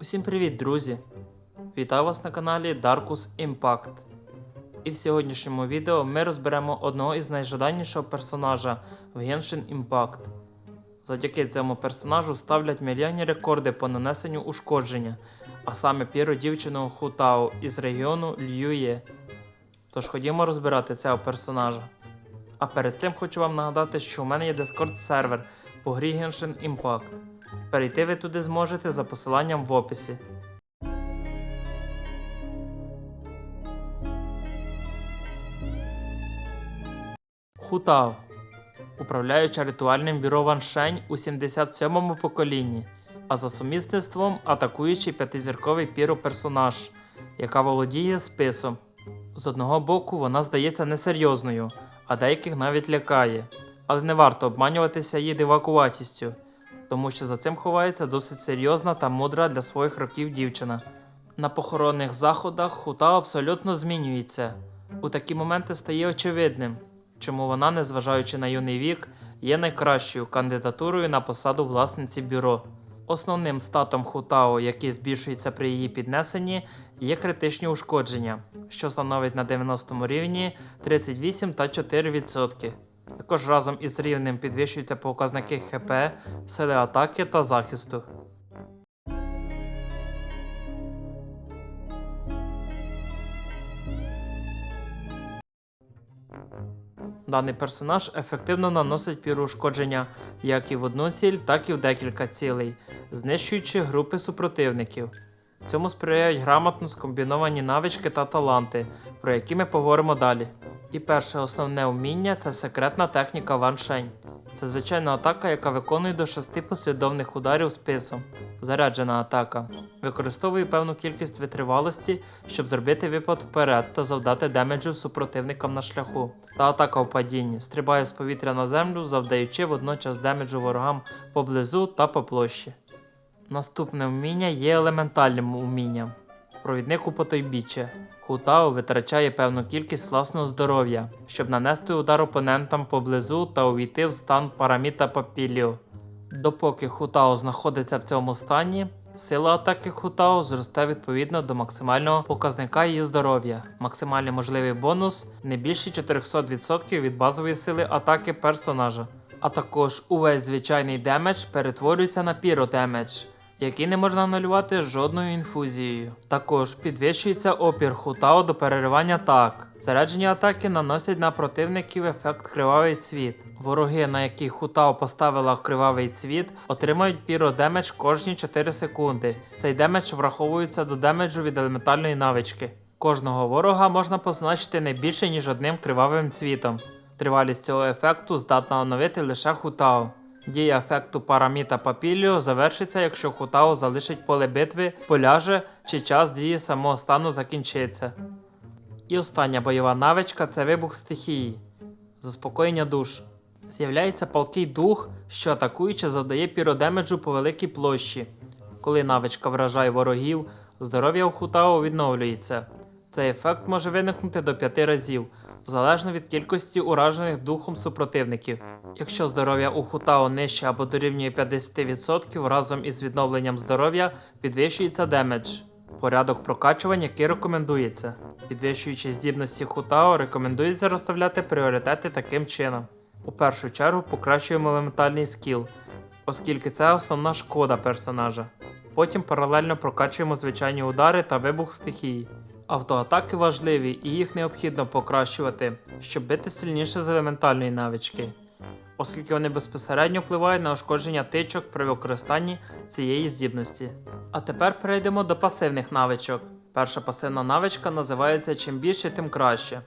Усім привіт, друзі! Вітаю вас на каналі Darkus Impact. І в сьогоднішньому відео ми розберемо одного із найжаданішого персонажа в Genshin Impact. Завдяки цьому персонажу ставлять мільйонні рекорди по нанесенню ушкодження, а саме піру дівчину Хутао із регіону Льює. Тож ходімо розбирати цього персонажа. А перед цим хочу вам нагадати, що у мене є Discord сервер по грі Genshin Impact. Перейти ви туди зможете за посиланням в описі. Хутао. Управляюча ритуальним бюро Ваншень у 77-му поколінні, а за сумісництвом атакуючий п'ятизірковий піро-персонаж, яка володіє списом. З одного боку, вона здається несерйозною, а деяких навіть лякає. Але не варто обманюватися її дивакуватістю, тому що за цим ховається досить серйозна та мудра для своїх років дівчина. На похоронних заходах хута абсолютно змінюється. У такі моменти стає очевидним, чому вона, незважаючи на юний вік, є найкращою кандидатурою на посаду власниці бюро. Основним статом Хутао, який збільшується при її піднесенні, є критичні ушкодження, що становить на 90 рівні 38 та 4%. Також разом із рівнем підвищуються показники ХП, сили атаки та захисту. Даний персонаж ефективно наносить піроушкодження як і в одну ціль, так і в декілька цілей, знищуючи групи супротивників. Цьому сприяють грамотно скомбіновані навички та таланти, про які ми поговоримо далі. І перше основне вміння це секретна техніка ваншень. Це звичайна атака, яка виконує до шести послідовних ударів списом. Заряджена атака. Використовує певну кількість витривалості, щоб зробити випад вперед та завдати демеджу супротивникам на шляху. Та атака в падінні стрибає з повітря на землю, завдаючи водночас демеджу ворогам поблизу та по площі. Наступне вміння є елементальним вмінням. Провідник у потойбіччя. Хутао витрачає певну кількість власного здоров'я, щоб нанести удар опонентам поблизу та увійти в стан параміта Папіліо. Допоки Хутао знаходиться в цьому стані, сила атаки Хутао зросте відповідно до максимального показника її здоров'я. Максимальний можливий бонус не більше 400% від базової сили атаки персонажа. А також увесь звичайний демедж перетворюється на піродемедж, який не можна анулювати жодною інфузією. Також підвищується опір Хутао до переривання так. Заряджені атаки наносять на противників ефект кривавий цвіт. Вороги, на яких Хутао поставила кривавий цвіт, отримають піродемедж кожні 4 секунди. Цей демедж враховується до демеджу від елементальної навички. Кожного ворога можна позначити не більше, ніж одним кривавим цвітом. Тривалість цього ефекту здатна оновити лише Хутао. Дія ефекту Параміта Папіліо завершиться, якщо Хутао залишить поле битви, поляже чи час дії самого стану закінчиться. І остання бойова навичка це вибух стихії, заспокоєння душ. З'являється палкий дух, що атакуючи завдає піродемеджу по великій площі. Коли навичка вражає ворогів, здоров'я у Хутао відновлюється. Цей ефект може виникнути до 5 разів, залежно від кількості уражених духом супротивників. Якщо здоров'я у Хутао нижче або дорівнює 50%, разом із відновленням здоров'я підвищується демедж. Порядок прокачування, який рекомендується. Підвищуючи здібності Хутао, рекомендується розставляти пріоритети таким чином. У першу чергу покращуємо елементальний скіл, оскільки це основна шкода персонажа. Потім паралельно прокачуємо звичайні удари та вибух стихії. Автоатаки важливі і їх необхідно покращувати, щоб бити сильніше з елементальної навички, оскільки вони безпосередньо впливають на ушкодження тичок при використанні цієї здібності. А тепер перейдемо до пасивних навичок. Перша пасивна навичка називається чим більше, тим краще.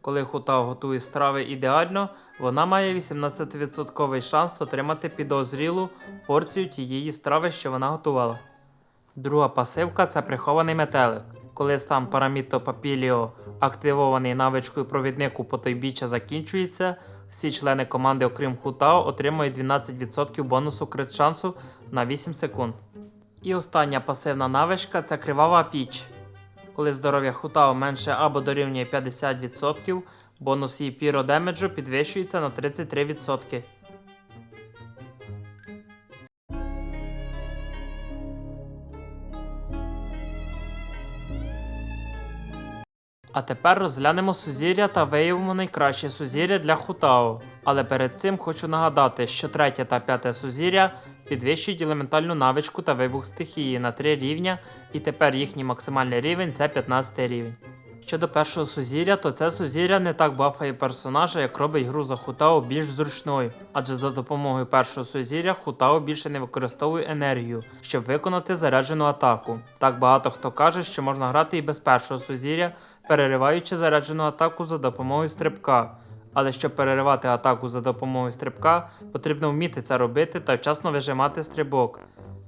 Коли Хутао готує страви ідеально, вона має 18% шанс отримати підозрілу порцію тієї страви, що вона готувала. Друга пасивка це прихований метелик. Коли стан Параміто Папіліо, активований навичкою провіднику потойбіччя закінчується, всі члени команди, окрім Хутао, отримують 12% бонусу крит шансу на 8 секунд. І остання пасивна навичка це кривава піч. Коли здоров'я Хутао менше або дорівнює 50%, бонус її піродемеджу підвищується на 33%. А тепер розглянемо сузір'я та виявимо найкраще сузір'я для Хутао. Але перед цим хочу нагадати, що третє та п'яте сузір'я підвищують елементальну навичку та вибух стихії на 3 рівня, і тепер їхній максимальний рівень це 15 рівень. Щодо першого сузір'я, то це сузір'я не так бафає персонажа, як робить гру за Хутао більш зручною, адже за допомогою першого сузір'я Хутао більше не використовує енергію, щоб виконати заряджену атаку. Так багато хто каже, що можна грати і без першого сузір'я, перериваючи заряджену атаку за допомогою стрибка. Але щоб переривати атаку за допомогою стрибка, потрібно вміти це робити та вчасно вижимати стрибок.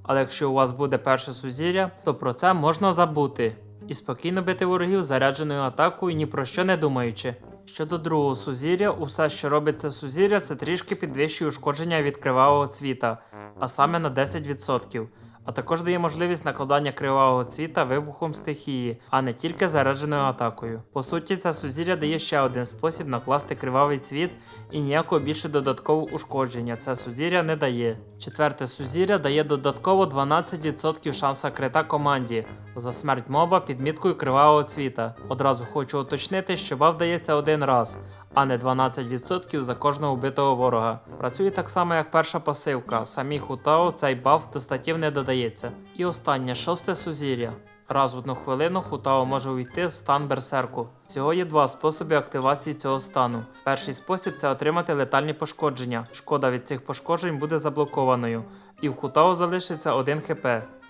Але якщо у вас буде перше сузір'я, то про це можна забути і спокійно бити ворогів зарядженою атакою, ні про що не думаючи. Щодо другого сузір'я, усе, що робить це сузір'я, це трішки підвищує ушкодження від кривавого цвіта, а саме на 10%. А також дає можливість накладання кривавого цвіта вибухом стихії, а не тільки зарядженою атакою. По суті, це сузір'я дає ще один спосіб накласти кривавий цвіт і ніякого більше додаткового ушкодження це сузір'я не дає. Четверте сузір'я дає додатково 12% шанса крита команді за смерть моба під міткою кривавого цвіта. Одразу хочу уточнити, що баф дається один раз. А не 12% за кожного вбитого ворога. Працює так само, як перша пасивка. Самі Хутао цей баф до статів не додається. І останнє шосте сузір'я. Раз в одну хвилину Хутао може увійти в стан берсерку. Всього є два способи активації цього стану. Перший спосіб це отримати летальні пошкодження. Шкода від цих пошкоджень буде заблокованою, і в Хутао залишиться 1 хп.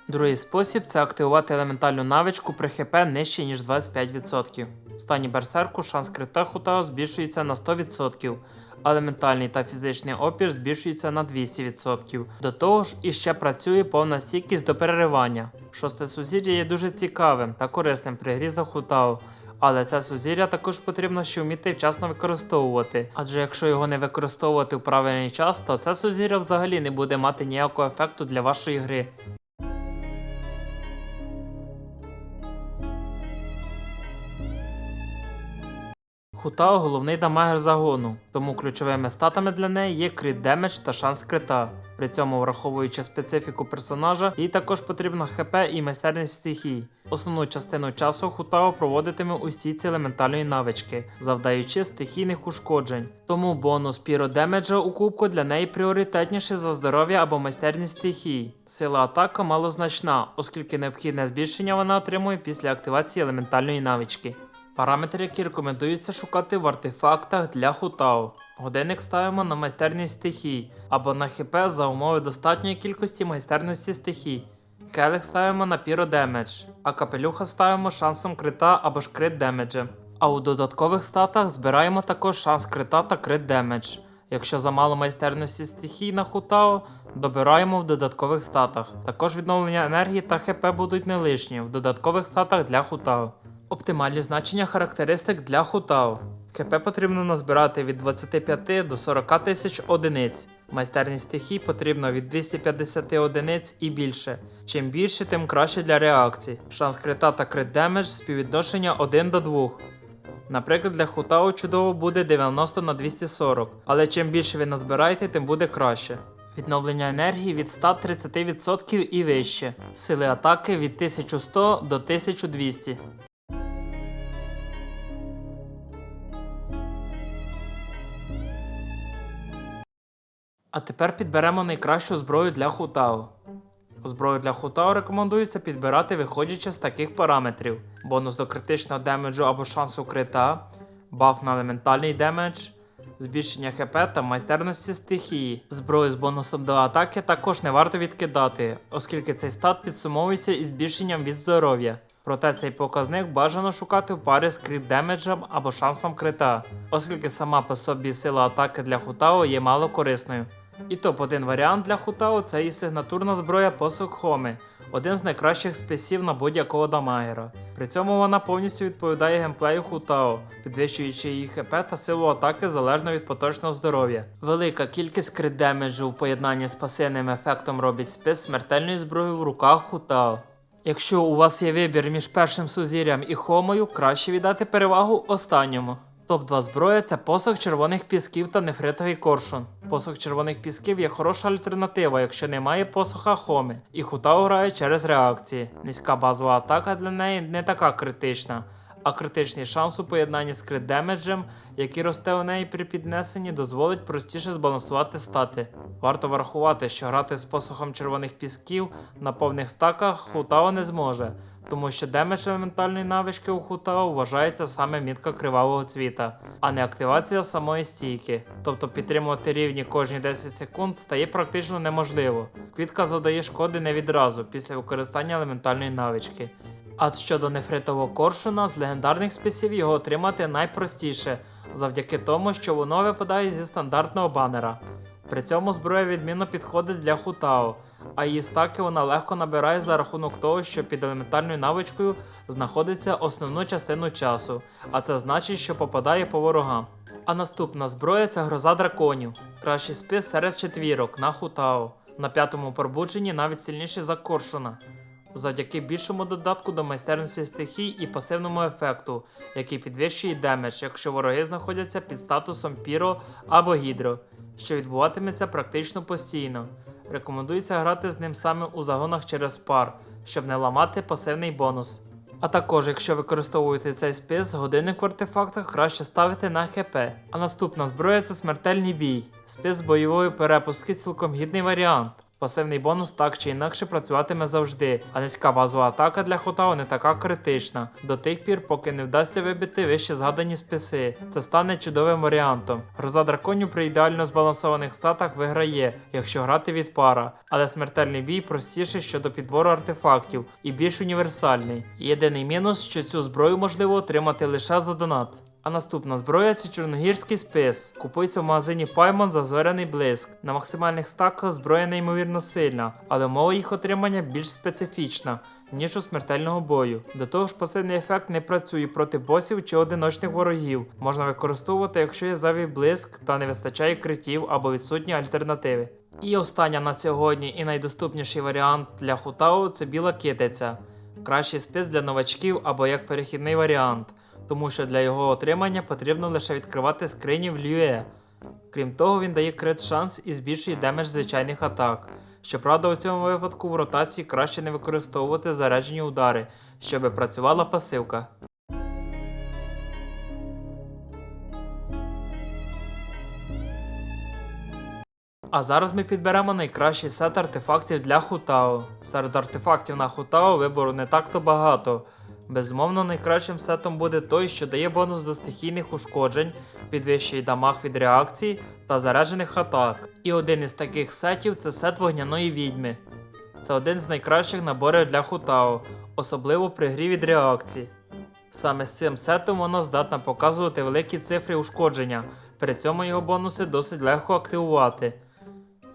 Другий спосіб це активувати елементальну навичку при хп нижче ніж 25%. В стані берсерку шанс крита Хутао збільшується на 100%, а елементальний та фізичний опір збільшується на 200%. До того ж, іще працює повна стійкість до переривання. Шосте сузір'я є дуже цікавим та корисним при грі за Хутао. Але це сузір'я також потрібно ще вміти вчасно використовувати, адже якщо його не використовувати в правильний час, то це сузір'я взагалі не буде мати ніякого ефекту для вашої гри. Хутао головний дамагер загону, тому ключовими статами для неї є крит демедж та шанс крита. При цьому, враховуючи специфіку персонажа, їй також потрібно ХП і майстерність стихій. Основну частину часу Хутао проводитиме у стійці елементальної навички, завдаючи стихійних ушкоджень. Тому бонус піро демеджа у кубку для неї пріоритетніший за здоров'я або майстерність стихій. Сила атака малозначна, оскільки необхідне збільшення вона отримує після активації елементальної навички. Параметри, які рекомендується шукати в артефактах для Хутао. Годинник ставимо на майстерність стихій або на ХП за умови достатньої кількості майстерності стихій. Келих ставимо на піро демедж, а капелюха ставимо шансом крита або ж крит демеджем. А у додаткових статах збираємо також шанс крита та крит демедж. Якщо замало майстерності стихій на Хутао, добираємо в додаткових статах. Також відновлення енергії та ХП будуть не лишні в додаткових статах для Хутао. Оптимальні значення характеристик для Хутао. ХП потрібно назбирати від 25 до 40 тисяч одиниць. Майстерність стихій потрібно від 250 одиниць і більше. Чим більше, тим краще для реакцій. Шанс крита та крит демедж співвідношення 1 до 2. Наприклад, для Хутао чудово буде 90 на 240, але чим більше ви назбираєте, тим буде краще. Відновлення енергії від 130% і вище. Сили атаки від 1100 до 1200. А тепер підберемо найкращу зброю для Хутао. Зброю для Хутао рекомендується підбирати виходячи з таких параметрів: бонус до критичного демеджу або шансу крита, баф на елементальний демедж, збільшення ХП та майстерності стихії. Зброю з бонусом до атаки також не варто відкидати, оскільки цей стат підсумовується із збільшенням від здоров'я. Проте цей показник бажано шукати в парі з крит демеджем або шансом крита, оскільки сама по собі сила атаки для Хутао є мало корисною. І топ-1 варіант для Хутао це і сигнатурна зброя посох Хоми, один з найкращих списів на будь-якого дамагера. При цьому вона повністю відповідає геймплею Хутао, підвищуючи її ХП та силу атаки залежно від поточного здоров'я. Велика кількість крит демеджу в поєднанні з пасивним ефектом робить спис смертельної зброї в руках Хутао. Якщо у вас є вибір між першим сузір'ям і хомою, краще віддати перевагу останньому. Топ-2 зброя це посох червоних пісків та нефритовий коршун. Посох червоних пісків є хороша альтернатива, якщо немає посоха хоми, і Хутао грає через реакції. Низька базова атака для неї не така критична, а критичний шанс у поєднанні з крит демеджем, який росте у неї при піднесенні, дозволить простіше збалансувати стати. Варто врахувати, що грати з посохом червоних пісків на повних стаках Хутао не зможе, тому що демедж елементальної навички у Хутао вважається саме мітка кривавого цвіта, а не активація самої стійки. Тобто підтримувати рівні кожні 10 секунд стає практично неможливо. Квітка завдає шкоди не відразу після використання елементальної навички. А щодо нефритового коршуна, з легендарних списів його отримати найпростіше, завдяки тому, що воно випадає зі стандартного банера. При цьому зброя відмінно підходить для хутао, а її стаки вона легко набирає за рахунок того, що під елементарною навичкою знаходиться основну частину часу, а це значить, що попадає по ворогам. А наступна зброя це гроза драконів. Кращий спис серед четвірок на хутао. На п'ятому пробудженні навіть сильніший за коршуна. Завдяки більшому додатку до майстерності стихій і пасивному ефекту, який підвищує демедж, якщо вороги знаходяться під статусом Піро або Гідро, що відбуватиметься практично постійно. Рекомендується грати з ним саме у загонах через пар, щоб не ламати пасивний бонус. А також, якщо використовуєте цей спис, годинник в артефактах краще ставити на ХП. А наступна зброя це смертельний бій. Спис бойової перепустки цілком гідний варіант. Пасивний бонус так чи інакше працюватиме завжди, а низька базова атака для Хотао не така критична, до тих пір, поки не вдасться вибити вище згадані списи. Це стане чудовим варіантом. Гроза драконів при ідеально збалансованих статах виграє, якщо грати від пара, але смертельний бій простіший щодо підбору артефактів і більш універсальний. Єдиний мінус, що цю зброю можливо отримати лише за донат. А наступна зброя це чорногірський спис. Купується в магазині Paimon за зоряний блиск. На максимальних стаках зброя неймовірно сильна, але мова їх отримання більш специфічна, ніж у смертельного бою. До того ж, пасивний ефект не працює проти босів чи одиночних ворогів. Можна використовувати, якщо є зайвий блиск та не вистачає критів або відсутні альтернативи. І остання на сьогодні і найдоступніший варіант для Хутао це біла китиця. Кращий спис для новачків або як перехідний варіант тому що для його отримання потрібно лише відкривати скрині в Льюе. Крім того, він дає крит шанс і збільшує демедж звичайних атак. Щоправда, у цьому випадку в ротації краще не використовувати заряджені удари, щоб працювала пасивка. А зараз ми підберемо найкращий сет артефактів для Хутао. Серед артефактів на Хутао вибору не так-то багато. Безумовно, найкращим сетом буде той, що дає бонус до стихійних ушкоджень, підвищує дамаг від реакцій та заряджених атак. І один із таких сетів це сет вогняної відьми. Це один з найкращих наборів для Хутао, особливо при грі від реакцій. Саме з цим сетом вона здатна показувати великі цифри ушкодження, при цьому його бонуси досить легко активувати.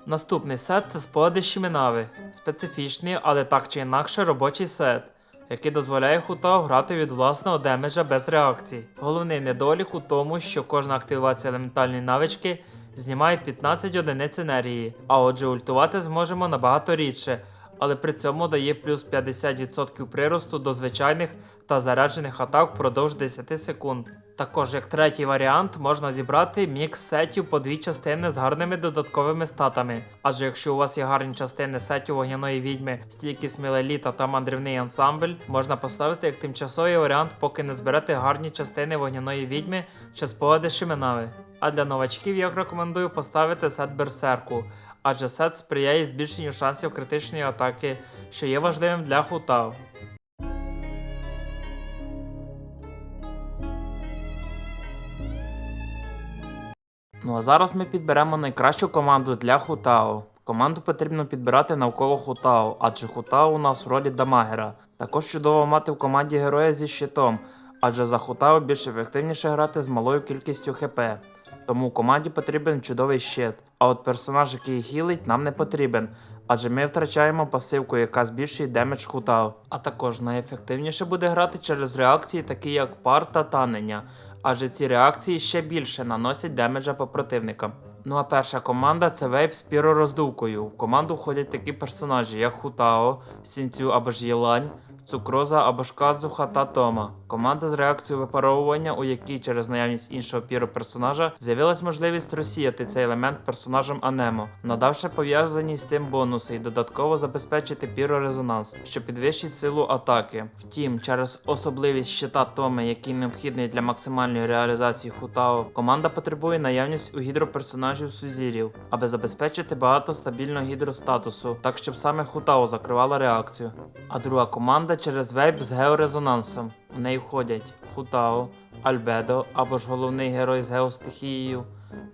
Наступний сет це спогади Шімінави. Специфічний, але так чи інакше робочий сет, який дозволяє хута грати від власного демеджа без реакцій. Головний недолік у тому, що кожна активація елементальної навички знімає 15 одиниць енергії, а отже ультувати зможемо набагато рідше, але при цьому дає плюс 50% приросту до звичайних та заряджених атак впродовж 10 секунд. Також як третій варіант можна зібрати мікс сетів по дві частини з гарними додатковими статами. Адже якщо у вас є гарні частини сетів вогняної відьми, стійки смілеліта та мандрівний ансамбль, можна поставити як тимчасовий варіант, поки не зберете гарні частини вогняної відьми чи спогади Шиминави. А для новачків я рекомендую поставити сет берсерку, адже сет сприяє збільшенню шансів критичної атаки, що є важливим для хутав. Ну а зараз ми підберемо найкращу команду для Хутао. Команду потрібно підбирати навколо Хутао, адже Хутао у нас в ролі дамагера. Також чудово мати в команді героя зі щитом, адже за Хутао більш ефективніше грати з малою кількістю ХП. Тому команді потрібен чудовий щит. А от персонаж, який хілить, нам не потрібен, адже ми втрачаємо пасивку, яка збільшує демедж Хутао. А також найефективніше буде грати через реакції, такі як пар та танення, адже ці реакції ще більше наносять демеджа по противникам. Ну а перша команда це вейп з піророздувкою. В команду входять такі персонажі, як Хутао, Сінцю або ж Єлань, Цукроза або ж Казуха та Тома. Команда з реакцією випаровування, у якій через наявність іншого піру персонажа з'явилась можливість розсіяти цей елемент персонажем Анемо, надавши пов'язані з цим бонуси і додатково забезпечити пірорезонанс, що підвищить силу атаки. Втім, через особливість щита Томи, який необхідний для максимальної реалізації Хутао, команда потребує наявність у гідроперсонажів Сузірів, аби забезпечити багато стабільного гідростатусу, так щоб саме Хутао закривала реакцію. А друга команда через вейп з георезонансом. В неї входять Хутао, Альбедо або ж головний герой з геостихією,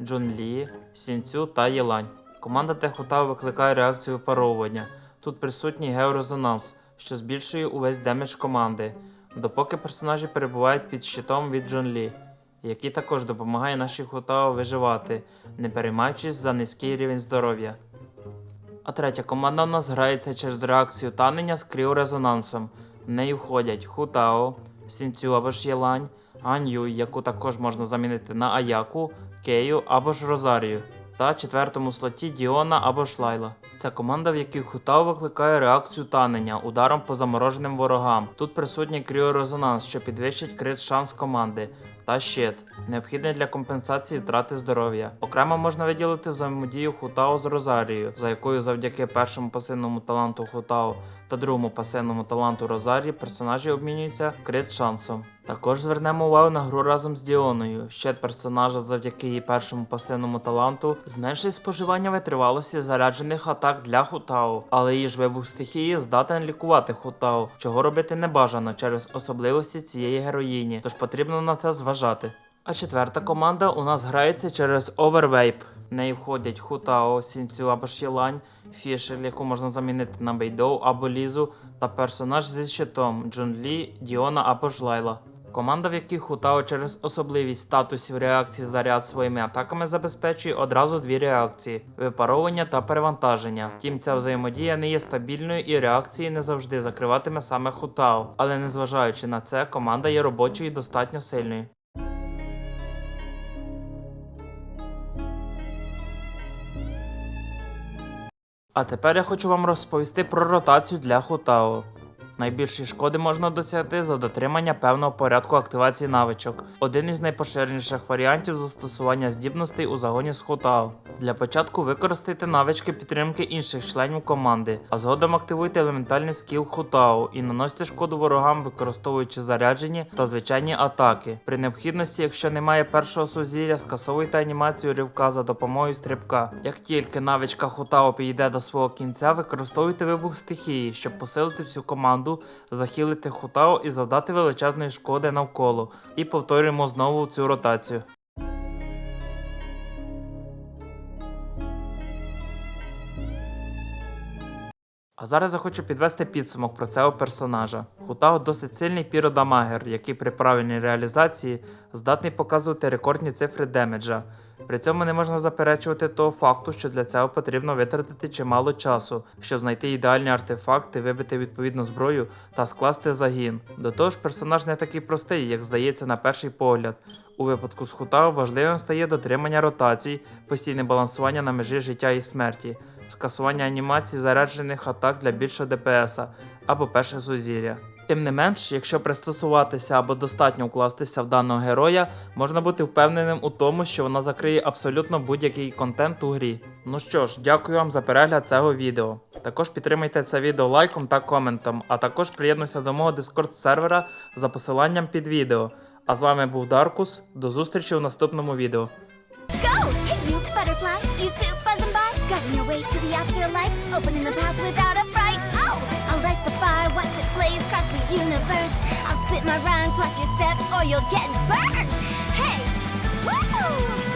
Джун Лі, Сінцю та Єлань. Команда Техутао викликає реакцію випаровування. Тут присутній георезонанс, що збільшує увесь демедж команди, допоки персонажі перебувають під щитом від Джун Лі, який також допомагає нашій Хутао виживати, не переймаючись за низький рівень здоров'я. А третя команда у нас грається через реакцію танення з кріорезонансом. В неї входять Хутао, Сінцю або ж Єлань, анью, яку також можна замінити на Аяку, Кею або ж Розарію, та четвертому слоті Діона або ж Лайла. Це команда, в якій Хутао викликає реакцію танення ударом по замороженим ворогам. Тут присутній кріорезонанс, що підвищить крит шанс команди. Та щит, необхідний для компенсації втрати здоров'я. Окремо можна виділити взаємодію Хутао з Розарією, за якою завдяки першому пасивному таланту Хутао та другому пасивному таланту Розарії персонажі обмінюються крит шансом. Також звернемо увагу на гру разом з Діоною. Щит персонажа завдяки її першому пасивному таланту зменшує споживання витривалості заряджених атак для Хутао, але її ж вибух стихії здатен лікувати Хутао, чого робити не бажано через особливості цієї героїні, тож потрібно на це зважати. А четверта команда у нас грається через Overvape. В неї входять Хутао, Сінцю або ж Єлань, Фішер, яку можна замінити на Бейдоу або Лізу, та персонаж зі щитом Джун Лі, Діона або ж Лайла. Команда, в якій Хутао через особливість статусів реакції заряд своїми атаками забезпечує одразу дві реакції випаровування та перевантаження. Втім, ця взаємодія не є стабільною і реакції не завжди закриватиме саме Хутао. Але незважаючи на це, команда є робочою і достатньо сильною. А тепер я хочу вам розповісти про ротацію для Хутао. Найбільшої шкоди можна досягти за дотримання певного порядку активації навичок. Один із найпоширеніших варіантів застосування здібностей у загоні з Хутао. Для початку використайте навички підтримки інших членів команди, а згодом активуйте елементальний скіл Хутао і наносьте шкоду ворогам, використовуючи заряджені та звичайні атаки. При необхідності, якщо немає першого сузір'я, скасовуйте анімацію ривка за допомогою стрибка. Як тільки навичка Хутао підійде до свого кінця, використовуйте вибух стихії, щоб посилити всю команду, захилити Хутао і завдати величезної шкоди навколо. І повторюємо знову цю ротацію. А зараз я хочу підвести підсумок про цього персонажа. Хутао досить сильний піродамагер, який при правильній реалізації здатний показувати рекордні цифри демеджа. При цьому не можна заперечувати того факту, що для цього потрібно витратити чимало часу, щоб знайти ідеальні артефакти, вибити відповідну зброю та скласти загін. До того ж, персонаж не такий простий, як здається на перший погляд. У випадку з Хутао важливим стає дотримання ротацій, постійне балансування на межі життя і смерті, скасування анімацій заряджених атак для більшого ДПСа або перше сузір'я. Тим не менш, якщо пристосуватися або достатньо вкластися в даного героя, можна бути впевненим у тому, що вона закриє абсолютно будь-який контент у грі. Ну що ж, дякую вам за перегляд цього відео. Також підтримайте це відео лайком та коментом, а також приєднуйся до мого Discord сервера за посиланням під відео. А з вами був Даркус. До зустрічі у наступному відео. Go! Hey, you universe. I'll spit my rhymes, watch your step, or you'll get burned. Hey, woo!